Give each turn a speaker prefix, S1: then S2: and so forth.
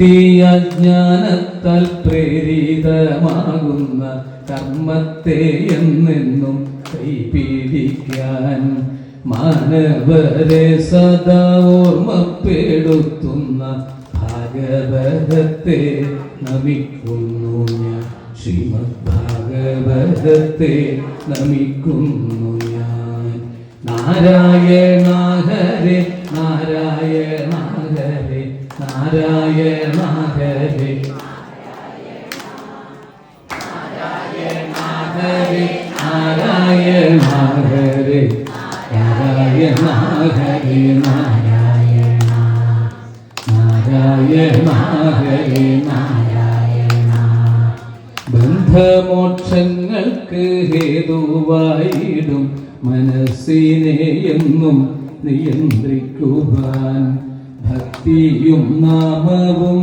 S1: ഭക്തിയജ്ഞാനത്താൽ പ്രേരിതമാകുന്ന കർമ്മത്തെ എന്നെന്നും കൈപീഡിക്കാൻ മാനവരെ സദാ ഓർമ്മപ്പെടുത്തുന്ന ഭാഗവതത്തെ നമിക്കുന്നു ഞാൻ. ശ്രീമദ് ഭാഗവതത്തെ നമിക്കുന്നു ഞാൻ. നാരായണ ഹരേ നാരായണ നാരായണ ഹരേ ഹരേ നാരായണ ഹരേ നാരായണ ഹരേ നാരായണ നാരായണ ഹരേ നാരായണ ബന്ധമോക്ഷങ്ങൾക്ക് ഹേതുവായിടും മനസ്സിനെ എന്നും നിയന്ത്രിക്കുവാൻ ഭക്തിയും നാമവും